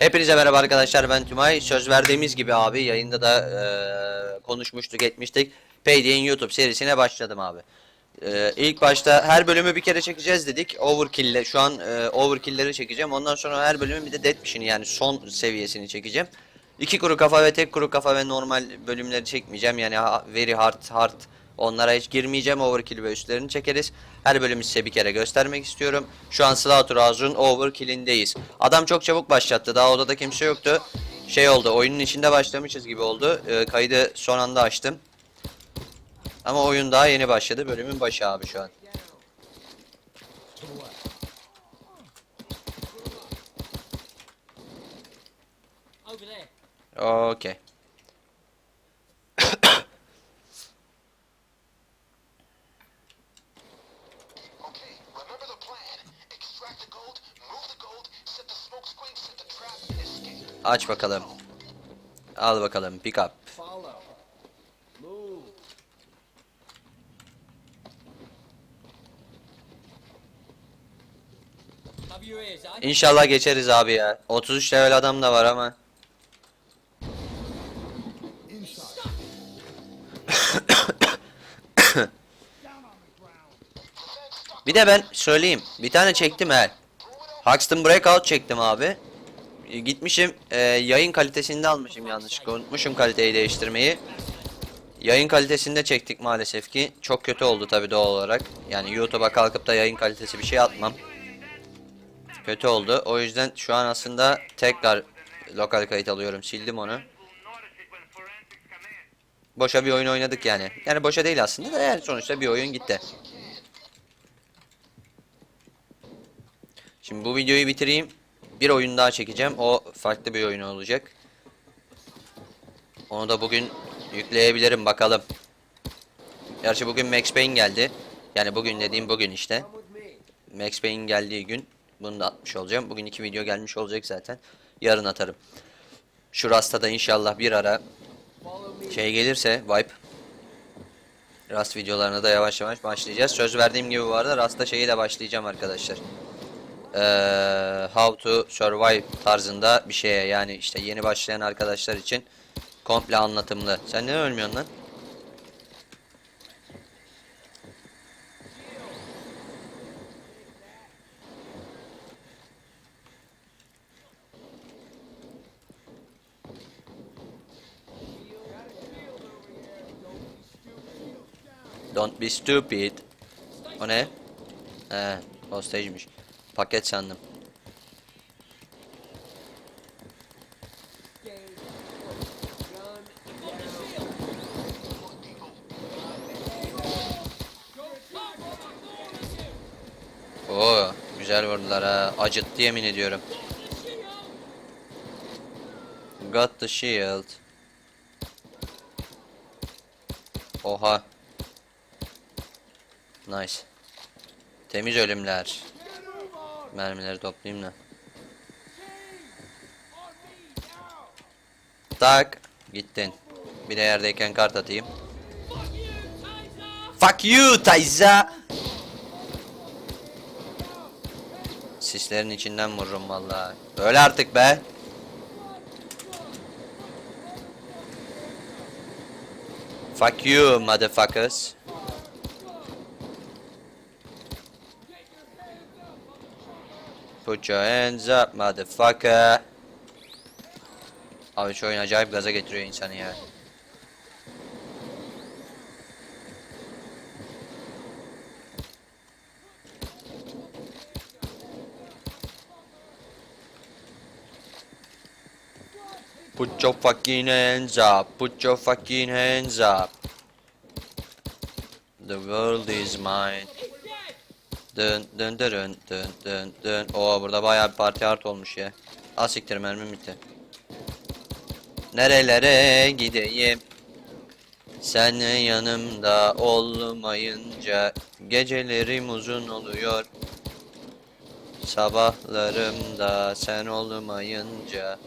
Hepinize merhaba arkadaşlar ben Tümay. Söz verdiğimiz gibi abi yayında da eee, konuşmuştuk etmiştik. Payday'in YouTube serisine başladım abi. Eee ilk başta her bölümü bir kere çekeceğiz dedik. Overkill'le şu an eee, Overkill'leri çekeceğim. Ondan sonra her bölümün bir de Dead Mish'ini yani son seviyesini çekeceğim. İki kuru kafa ve tek kuru kafa ve normal bölümleri çekmeyeceğim. Yani very hard hard onlara hiç girmeyeceğim. Overkill ve üstlerini çekeriz. Her bölümü size bir kere göstermek istiyorum. Şu an Slaughterhouse'un Overkill'indeyiz. Adam çok çabuk başlattı. Daha odada kimse yoktu. Şey oldu. Oyunun içinde başlamışız gibi oldu. Ee, kaydı son anda açtım. Ama oyun daha yeni başladı. Bölümün başı abi şu an. Okey. Aç bakalım. Al bakalım. Pick up. İnşallah geçeriz abi ya. 33 level adam da var ama. bir de ben söyleyeyim. Bir tane çektim he. Huxton Breakout çektim abi. E, Gitmişim e, yayın kalitesinde almışım yanlışlıkla. Unutmuşum kaliteyi değiştirmeyi. Yayın kalitesinde çektik maalesef ki. Çok kötü oldu tabi doğal olarak. Yani YouTube'a kalkıp da yayın kalitesi bir şey atmam. Kötü oldu. O yüzden şu an aslında tekrar lokal kayıt alıyorum. Sildim onu. Boşa bir oyun oynadık yani. Yani boşa değil aslında da yani sonuçta bir oyun gitti. Şimdi bu videoyu bitireyim. Bir oyun daha çekeceğim. O farklı bir oyun olacak. Onu da bugün yükleyebilirim bakalım. Gerçi bugün Max Payne geldi. Yani bugün dediğim bugün işte. Max Payne'in geldiği gün bunu da atmış olacağım. Bugün iki video gelmiş olacak zaten. Yarın atarım. Şu Rast'a da inşallah bir ara şey gelirse Vibe Rast videolarına da yavaş yavaş başlayacağız. Söz verdiğim gibi bu arada Rast'a şeyi de başlayacağım arkadaşlar. Ee, how to survive tarzında bir şeye yani işte yeni başlayan arkadaşlar için komple anlatımlı. Sen neden ölmüyorsun lan? Don't be stupid. O ne? He, hostage'miş. Paket sandım. Oo, güzel vurdular ha. Acıttı yemin ediyorum. Got the shield. Oha. Nice. Temiz ölümler. Mermileri toplayayım da. Tak. Gittin. Bir de yerdeyken kart atayım. Fuck you Tayza. Sislerin içinden vururum vallahi. Öyle artık be. Fuck you motherfuckers. Put your hands up motherfucker. I'll show Abi şu oyun acayip gaza getiriyor insanı ya. Put your fucking hands up. Put your fucking hands up. The world is mine. Dön dön dön dön dön dön. Oo burada bayağı bir parti art olmuş ya. Az siktir mermim bitti. Nerelere gideyim? Sen yanımda olmayınca gecelerim uzun oluyor. Sabahlarımda sen olmayınca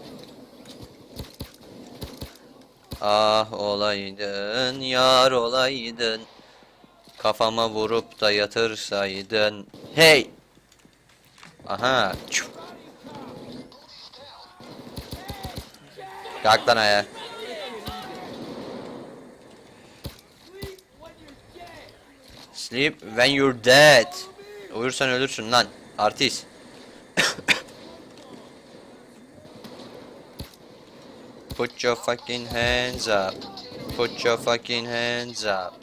Ah olaydın, yar olaydın. Kafama vurup da yatırsaydın. Hey! Aha. çuf. Kalk lan ayağa. Sleep when you're dead. Uyursan ölürsün lan. Artist. Put your fucking hands up. Put your fucking hands up.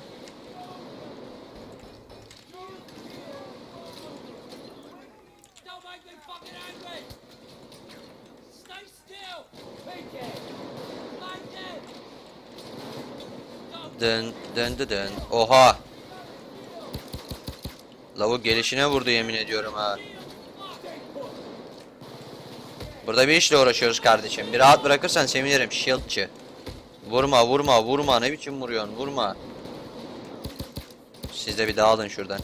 Don't Dın dın dın dın. Oha. Lavuk gelişine vurdu yemin ediyorum ha. Burada bir işle uğraşıyoruz kardeşim. Bir rahat bırakırsan sevinirim shieldçı. Vurma vurma vurma ne biçim vuruyorsun vurma. Siz de bir dağılın şuradan.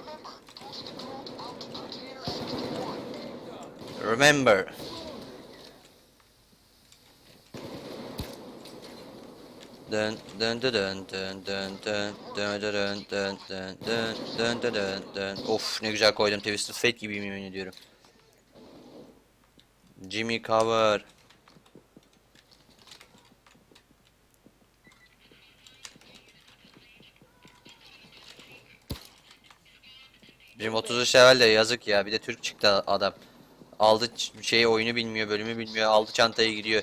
Remember, post the gold out to container 61. Remember. Dun dun dun dun dun dun dun dun dun dun dun dun Of ne güzel koydum Twisted Fate gibiyim yemin ediyorum. Jimmy cover. Bizim 33 level de yazık ya bir de Türk çıktı adam. Aldı ç- şey oyunu bilmiyor bölümü bilmiyor aldı çantayı gidiyor.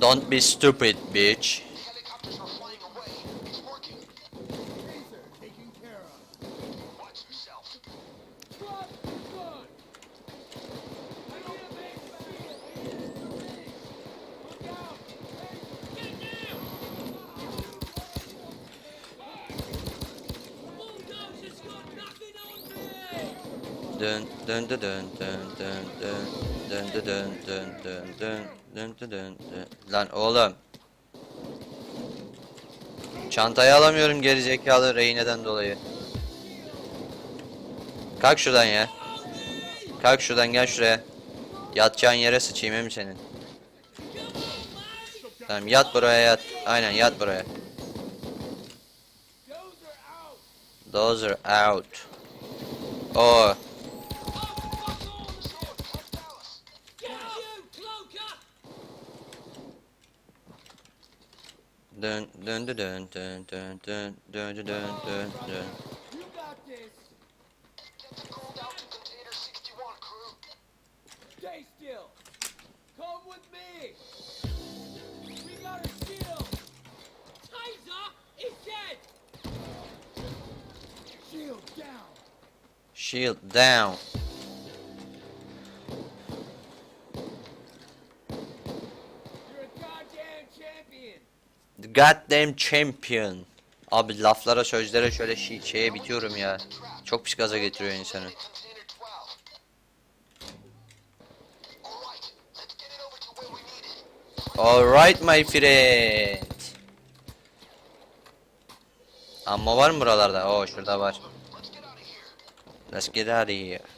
Don't be stupid bitch. Dön dön dön dön dön dön dön dön dön dön dön dön dön dön dön Lan oğlum. Çantayı alamıyorum gerizekalı rehineden dolayı. Kalk şuradan ya. Kalk şuradan gel şuraya. Yatacağın yere sıçayım mi senin? Tamam yat buraya yat. Aynen yat buraya. Those are out. Oh. Dön dön dön dön dön dön dön dön dön dön dön. You got this! Get the gold out to container 61, crew. Stay still! Come with me! We got a shield! Taser is dead! Shield down! Shield down. Goddamn champion. Abi laflara sözlere şöyle şey, şeye bitiyorum ya. Çok pis gaza getiriyor insanı. Container 12. Alright, let's get it over to where we need it. Alright my friend. Amma var mı buralarda? Oo şurada var. Let's get out of here.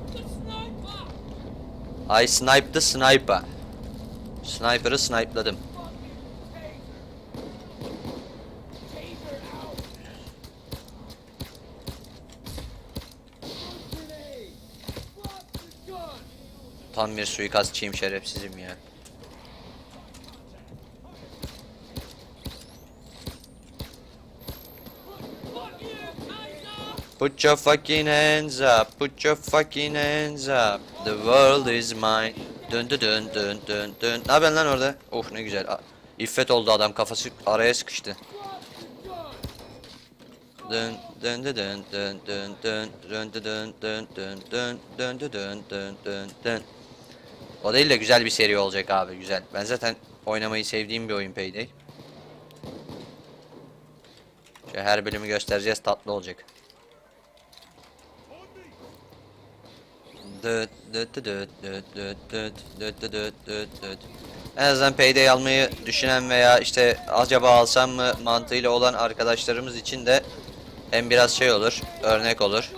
I sniped the sniper. Sniper'ı snipeladım. Tam bir suikastçıyım şerefsizim ya. Fuck you, Taser! Put your fucking hands up, put your fucking hands up. The world is mine. Dön dön dön dön dön dön. Ne yapıyorsun lan orada? Oh ne güzel. İffet oldu adam kafası araya sıkıştı. Dön dön dön dön dön dön dön dön dön dön dön dön dön dön dön dön dön. O değil de güzel bir seri olacak abi güzel. Ben zaten oynamayı sevdiğim bir oyun Payday. Şöyle her bölümü göstereceğiz tatlı olacak. Dıt. En azından Payday almayı düşünen veya işte acaba alsam mı mantığıyla olan arkadaşlarımız için de hem biraz şey olur, örnek olur.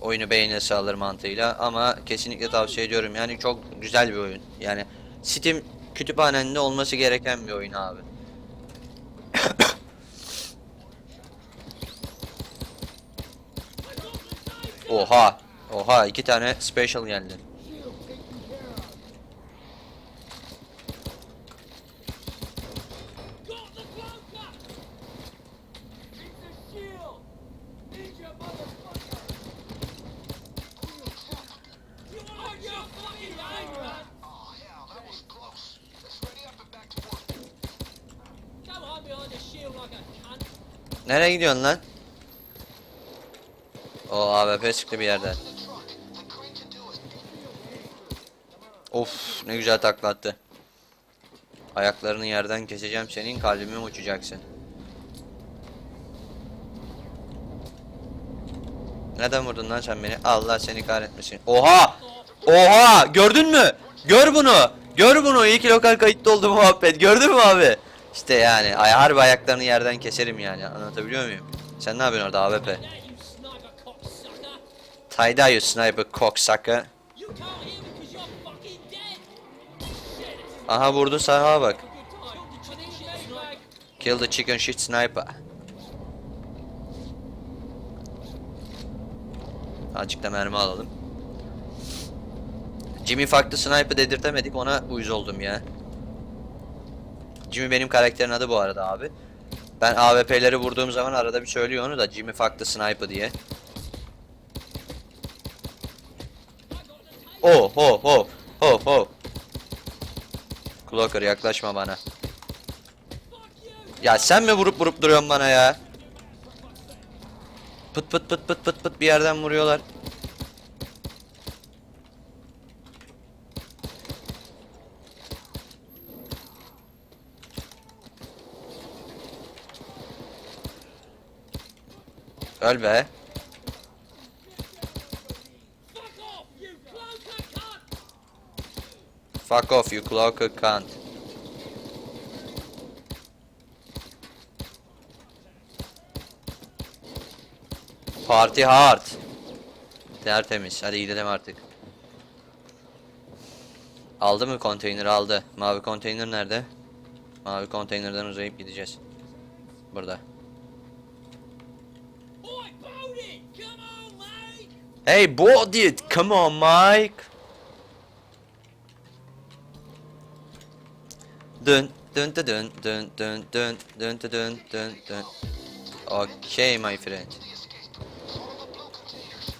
Oyunu beğenirse alır mantığıyla ama kesinlikle tavsiye ediyorum. Yani çok güzel bir oyun. Yani Steam kütüphanende olması gereken bir oyun abi. Oha! Oha iki tane special geldi. Nereye gidiyorsun lan? O AWP çıktı bir yerden. Of ne güzel taklattı. Ayaklarını yerden keseceğim senin kalbime uçacaksın. Neden vurdun lan sen beni? Allah seni kahretmesin. Oha! Oha! Gördün mü? Gör bunu. Gör bunu. İyi ki lokal kayıtlı oldu muhabbet. Gördün mü abi? İşte yani ay harbi ayaklarını yerden keserim yani. Anlatabiliyor muyum? Sen ne yapıyorsun orada AWP? Tie you sniper cocksucker. Aha vurdu sağa bak. Kill the chicken shit sniper. Azıcık mermi alalım. Jimmy farklı sniper dedirtemedik ona uyuz oldum ya. Jimmy benim karakterin adı bu arada abi. Ben AWP'leri vurduğum zaman arada bir söylüyor onu da Jimmy farklı sniper diye. Oh ho ho ho ho. Clocker yaklaşma bana. Ya sen mi vurup vurup duruyorsun bana ya? Pıt pıt pıt pıt pıt pıt bir yerden vuruyorlar. Öl be. Fuck off, you cloaker cunt! Fuck off you cloaker cunt. Party hard. Tertemiz. Hadi gidelim artık. Aldı mı konteyneri aldı. Mavi konteyner nerede? Mavi konteynerden uzayıp gideceğiz. Burada. Hey body come on Mike. Dön dön dön dön dön dön dön dön dön dön dön. Okay my friend. The escape. Follow the blue containers.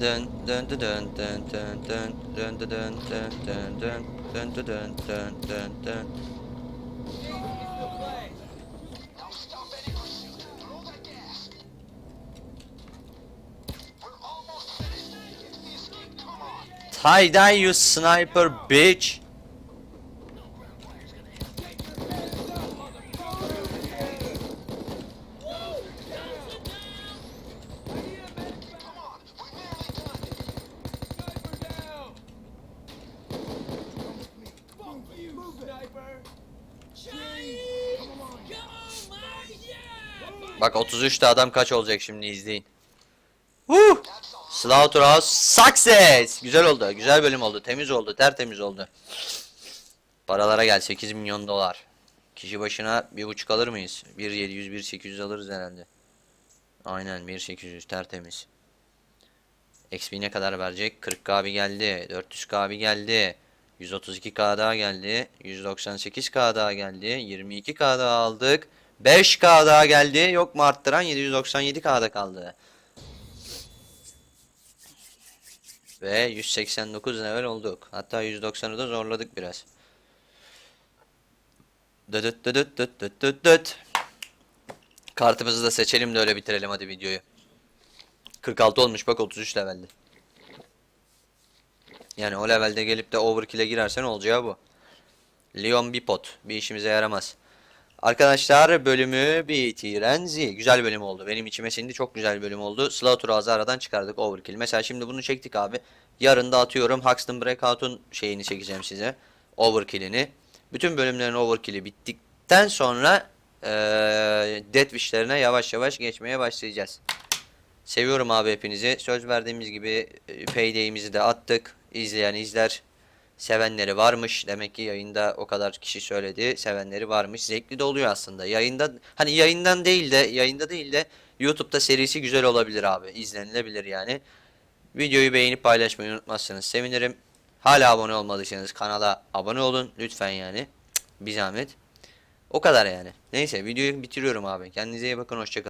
Dön dön dön dön dön dön Dön dön dön dön dön dön. Tie-dye you sniper bitch. 33'te adam kaç olacak şimdi izleyin. Woo! Slaughterhouse success. Güzel oldu. Güzel bölüm oldu. Temiz oldu. Tertemiz oldu. Paralara gel 8 milyon dolar. Kişi başına bir buçuk alır mıyız? 1.700 1.800 alırız herhalde. Aynen 1.800 tertemiz. XP ne kadar verecek? 40k bir geldi. 400k bir geldi. 132k daha geldi. 198k daha geldi. 22k daha aldık. 5k daha geldi. Yok mu arttıran? 797k'da kaldı. Ve 189 level olduk. Hatta 190'ı da zorladık biraz. Dıdıt dıdıt dıt dıt dıt dıt. Kartımızı da seçelim de öyle bitirelim hadi videoyu. 46 olmuş bak 33 levelde. Yani o levelde gelip de overkill'e girersen olacağı bu. Leon Bipot bir işimize yaramaz. Arkadaşlar bölümü bitiren Z. Güzel bölüm oldu. Benim içime sindi. Çok güzel bölüm oldu. Slaughterhouse'u aradan çıkardık. Overkill. Mesela şimdi bunu çektik abi. Yarın da atıyorum. Huxton Breakout'un şeyini çekeceğim size. Overkill'ini. Bütün bölümlerin overkill'i bittikten sonra eee Death Wish'lerine yavaş yavaş geçmeye başlayacağız. Seviyorum abi hepinizi. Söz verdiğimiz gibi Payday'imizi de attık. İzleyen izler. Sevenleri varmış. Demek ki yayında o kadar kişi söyledi. Sevenleri varmış. Zevkli de oluyor aslında. Yayında hani yayından değil de yayında değil de YouTube'da serisi güzel olabilir abi. İzlenilebilir yani. Videoyu beğenip paylaşmayı unutmazsanız sevinirim. Hala abone olmadıysanız kanala abone olun lütfen yani. Bir zahmet. O kadar yani. Neyse videoyu bitiriyorum abi. Kendinize iyi bakın hoşçakalın.